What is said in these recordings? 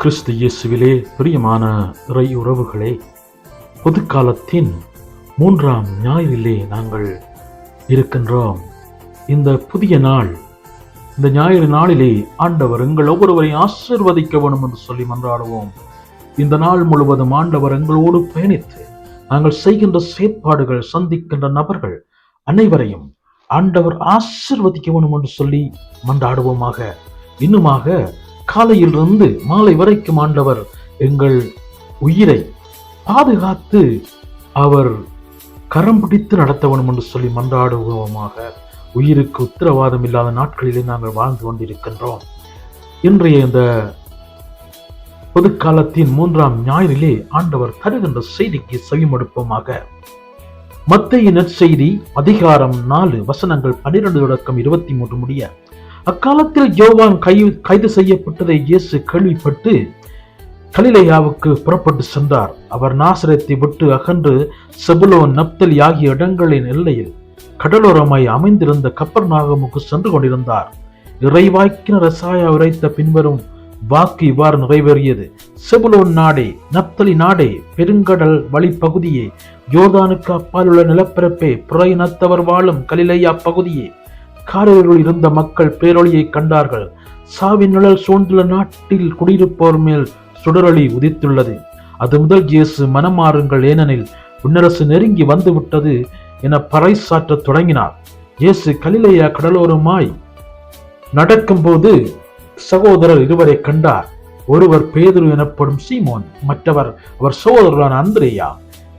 கிறிஸ்து இயேசுவிலே பிரியமான இறை உறவுகளே பொதுக்காலத்தின் மூன்றாம் ஞாயிறிலே நாங்கள் இருக்கின்றோம். இந்த புதிய நாள் இந்த ஞாயிறு நாளிலே ஆண்டவர் எங்கள் ஒவ்வொருவரையும் ஆசிர்வதிக்க வேண்டும் என்று சொல்லி மன்றாடுவோம். இந்த நாள் முழுவதும் ஆண்டவர் எங்களோடு பயணித்து நாங்கள் செய்கின்ற செயற்பாடுகள் சந்திக்கின்ற நபர்கள் அனைவரையும் ஆண்டவர் ஆசிர்வதிக்க வேண்டும் என்று சொல்லி மன்றாடுவோமாக. இன்னுமாக காலையிலிருந்து மாலை வரைக்கும் ஆண்டவர் எங்கள் உயிரை பாதுகாத்து அவர் கரம் பிடித்து நடத்த வேண்டும் என்று சொல்லி மன்றாடுவோமாக. உயிருக்கு உத்தரவாதம் இல்லாத நாட்களிலே நாங்கள் வாழ்ந்து கொண்டிருக்கின்றோம். இன்றைய இந்த பொதுக்காலத்தின் மூன்றாம் ஞாயிறிலே ஆண்டவர் தருகின்ற செய்திக்கு செவிமடுப்போமாக. மத்திய நற்செய்தி அதிகாரம் நாலு வசனங்கள் பன்னிரண்டு தொடக்கம் இருபத்தி மூன்று முடிய அக்காலத்தில் யோவான் கை கைது செய்யப்பட்டதை இயேசு கேள்விப்பட்டு கலிலையாவுக்கு புறப்பட்டு சென்றார். அவர் நாசரத்தை விட்டு அகன்று செபுலோன் நப்தலி ஆகிய இடங்களின் எல்லையில் கடலோரமாய் அமைந்திருந்த கப்பர் நாகமுக்கு சென்று கொண்டிருந்தார். இறைவாய்க்கின ரசாயா உரைத்த பின்வரும் வாக்கு இவ்வாறு நிறைவேறியது. செபுலோன் நாடே நப்தலி நாடே பெருங்கடல் வழிப்பகுதியே யோர்தானுக்கு அப்பால் உள்ள நிலப்பரப்பே புற இனத்தவர் வாழும் கலிலையா பகுதியே காரிருள் இருந்த மக்கள் பேரொளியை கண்டார்கள். சாவின் நிழல் சூழ்ந்துள்ள நாட்டில் குடியிருப்போர் மேல் சுடரொளி உதித்துள்ளது. அது முதல் இயேசு மனமாறுங்கள் ஏனெனில் விண்ணரசு நெருங்கி வந்துவிட்டது என பறைசாற்றத் தொடங்கினார். இயேசு கலிலையா கடலோரமாய் நடக்கும்போது சகோதரர் இருவரை கண்டார். ஒருவர் பேதுரு எனப்படும் சீமோன் மற்றவர் அவர் சகோதரரான அந்திரேயா.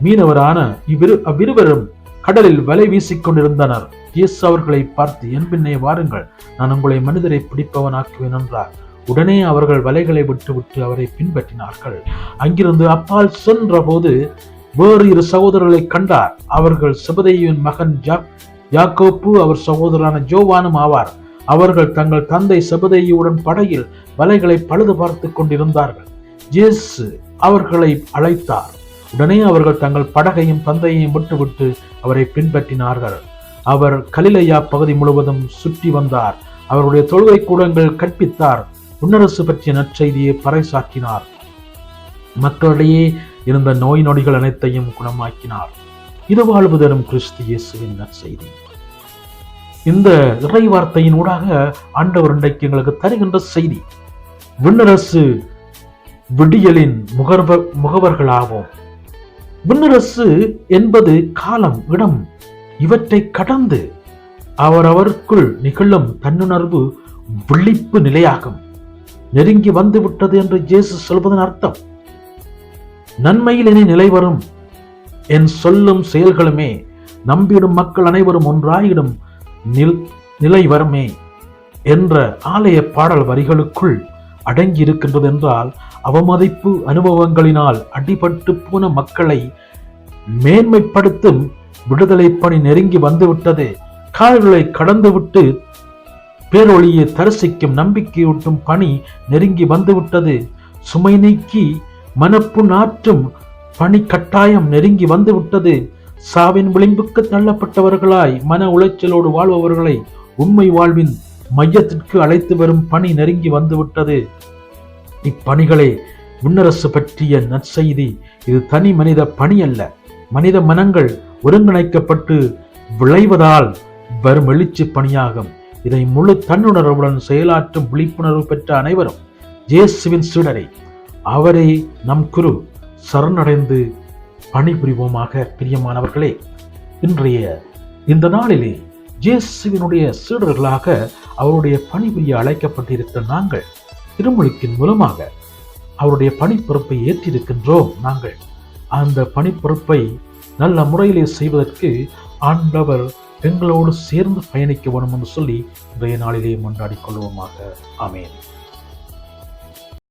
மீனவரான இவ்விரு அவ்விருவரும் கடலில் வலை வீசிக் கொண்டிருந்தனர் இயேசு அவர்களை பார்த்து என் பின்னே வாருங்கள். நான் உங்களை மனிதரை பிடிப்பவனாக்குவேன் என்றார். உடனே அவர்கள் வலைகளை விட்டுவிட்டு அவரை பின்பற்றினார்கள். அங்கிருந்து அப்பால் சென்ற போது வேறு இரு சகோதரர்களை கண்டார். அவர்கள் செபதேயின் மகன் ஜாக் யாக்கோப்பு அவர் சகோதரரான ஜோவானும் ஆவார். அவர்கள் தங்கள் தந்தை செபதேயுடன் படகில் வலைகளை பழுது பார்த்து கொண்டிருந்தார்கள். ஜேசு அவர்களை அழைத்தார். உடனே அவர்கள் தங்கள் படகையும் பந்தையையும் விட்டுவிட்டு அவரை பின்பற்றினார்கள். அவர் கலிலையா பகுதி முழுவதும் சுற்றி வந்தார். அவருடைய தொழுகை கூடங்கள் கற்பித்தார். உன்னரசு பற்றிய நற்செய்தியை பறைசாற்றினார். மக்களிடையே இருந்த நோய் நொடிகள் அனைத்தையும் குணமாக்கினார். இது வாழ்வு தரும் கிறிஸ்து இயேசுவின் நற்செய்தி. இந்த இறை வார்த்தையின் ஊடாக ஆண்டவர் இன்றைக்கு எங்களுக்கு தருகின்ற செய்தி விண்ணரசு விடியலின் முகர்வ முகவர்களாவோம். விண்ணரசு என்பது காலம் இடம். இவற்றை கடந்து அவரவருக்குள் நிகழும் தன்னுணர்வு விழிப்பு நிலையாகும். நெருங்கி வந்து விட்டது என்று ஜேசு சொல்வதன் அர்த்தம். நன்மையில் இனி நிலை வரும் என் சொல்லும் செயல்களுமே நம்பிடும் மக்கள் அனைவரும் ஒன்றாயிடும் நில் நிலை வருமே என்ற ஆலய பாடல் வரிகளுக்குள் அடங்கியிருக்கின்றது என்றால் அவமதிப்பு அனுபவங்களினால் அடிபட்டு போன மக்களை மேன்மைப்படுத்தும் விடுதலை பணி நெருங்கி வந்துவிட்டது. கால்களை கடந்துவிட்டு பேரொளியை தரிசிக்கும் நம்பிக்கையூட்டும் பணி நெருங்கி வந்துவிட்டது. சுமை நீக்கி மனப்பு நாற்றும் பணி கட்டாயம் நெருங்கி வந்துவிட்டது. சாவின் விளிம்புக்கு தள்ளப்பட்டவர்களாய் மன உளைச்சலோடு வாழ்பவர்களை உண்மை வாழ்வின் மையத்திற்கு அழைத்து வரும் பணி நெருங்கி வந்துவிட்டது. இப்பணிகளே விண்ணரசு பற்றிய நற்செய்தி. இது தனி மனித பணி அல்ல. மனித மனங்கள் ஒருங்கிணைக்கப்பட்டு விளைவதால் வரும் எழுச்சி பணியாகும். இதை முழு தன்னுணர்வுடன் செயலாற்றும் விழிப்புணர்வு பெற்ற அனைவரும் ஜேசுவின் சீடரை அவரே நம் குரு. சரணடைந்து பணிபுரிவோமாக பிரியமானவர்களே இன்றைய இந்த நாளிலே இயேசுவினுடைய சீடர்களாக அவருடைய பணிபுரிய அழைக்கப்பட்டிருக்கிற நாங்கள் திருமுழுக்கின் மூலமாக அவருடைய பணிப்பொறுப்பை ஏற்றிருக்கின்றோம் நாங்கள். அந்த பணிப்பொறுப்பை நல்ல முறையிலே செய்வதற்கு ஆண்டவர் எங்களோடு சேர்ந்து பயணிக்க வேணும் என்று சொல்லி இன்றைய நாளிலே கொள்வோமாக. அமேன்